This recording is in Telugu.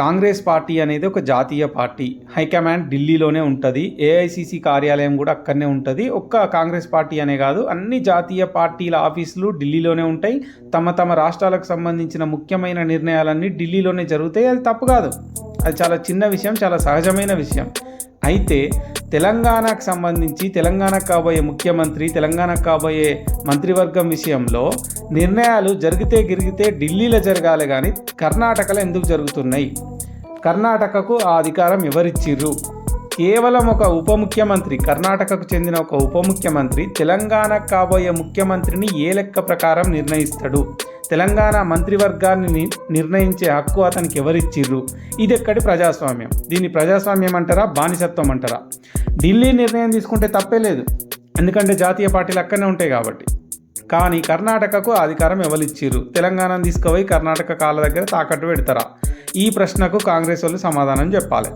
కాంగ్రెస్ పార్టీ అనేది ఒక జాతీయ పార్టీ. హైకమాండ్ ఢిల్లీలోనే ఉంటుంది. ఏఐసిసి కార్యాలయం కూడా అక్కడనే ఉంటుంది. ఒక్క కాంగ్రెస్ పార్టీ అనే కాదు అన్ని జాతీయ పార్టీల ఆఫీసులు ఢిల్లీలోనే ఉంటాయి. తమ తమ రాష్ట్రాలకు సంబంధించిన ముఖ్యమైన నిర్ణయాలన్నీ ఢిల్లీలోనే జరుగుతాయి. అది తప్పు కాదు. అది చాలా చిన్న విషయం చాలా సహజమైన విషయం. అయితే తెలంగాణకు సంబంధించి తెలంగాణకు కాబోయే ముఖ్యమంత్రి తెలంగాణకు కాబోయే మంత్రివర్గం విషయంలో నిర్ణయాలు జరిగితే గిరిగితే ఢిల్లీలో జరగాలి కానీ కర్ణాటకలో ఎందుకు జరుగుతున్నాయి? కర్ణాటకకు ఆ అధికారం ఎవరిచ్చిర్రు? కేవలం ఒక ఉప ముఖ్యమంత్రి కర్ణాటకకు చెందిన ఒక ఉప ముఖ్యమంత్రి తెలంగాణకు కాబోయే ముఖ్యమంత్రిని ఏ లెక్క ప్రకారం నిర్ణయిస్తాడు? తెలంగాణ మంత్రివర్గాన్ని ని- నిర్ణయించే హక్కు అతనికి ఎవరిచ్చిర్రు? ఇది ఎక్కడి ప్రజాస్వామ్యం? దీన్ని ప్రజాస్వామ్యం అంటారా బానిసత్వం అంటారా? ఢిల్లీ నిర్ణయం తీసుకుంటే తప్పే లేదు. ఎందుకంటే జాతీయ పార్టీలు అక్కడనే ఉంటాయి కాబట్టి. కానీ కర్ణాటకకు అధికారం ఎవరిచ్చిర్రు? తెలంగాణను తీసుకుపోయి కర్ణాటక కాళ్ళ దగ్గర తాకట్టు పెడతారా? ఈ ప్రశ్నకు కాంగ్రెస్ వాళ్ళు సమాధానం చెప్పాలి.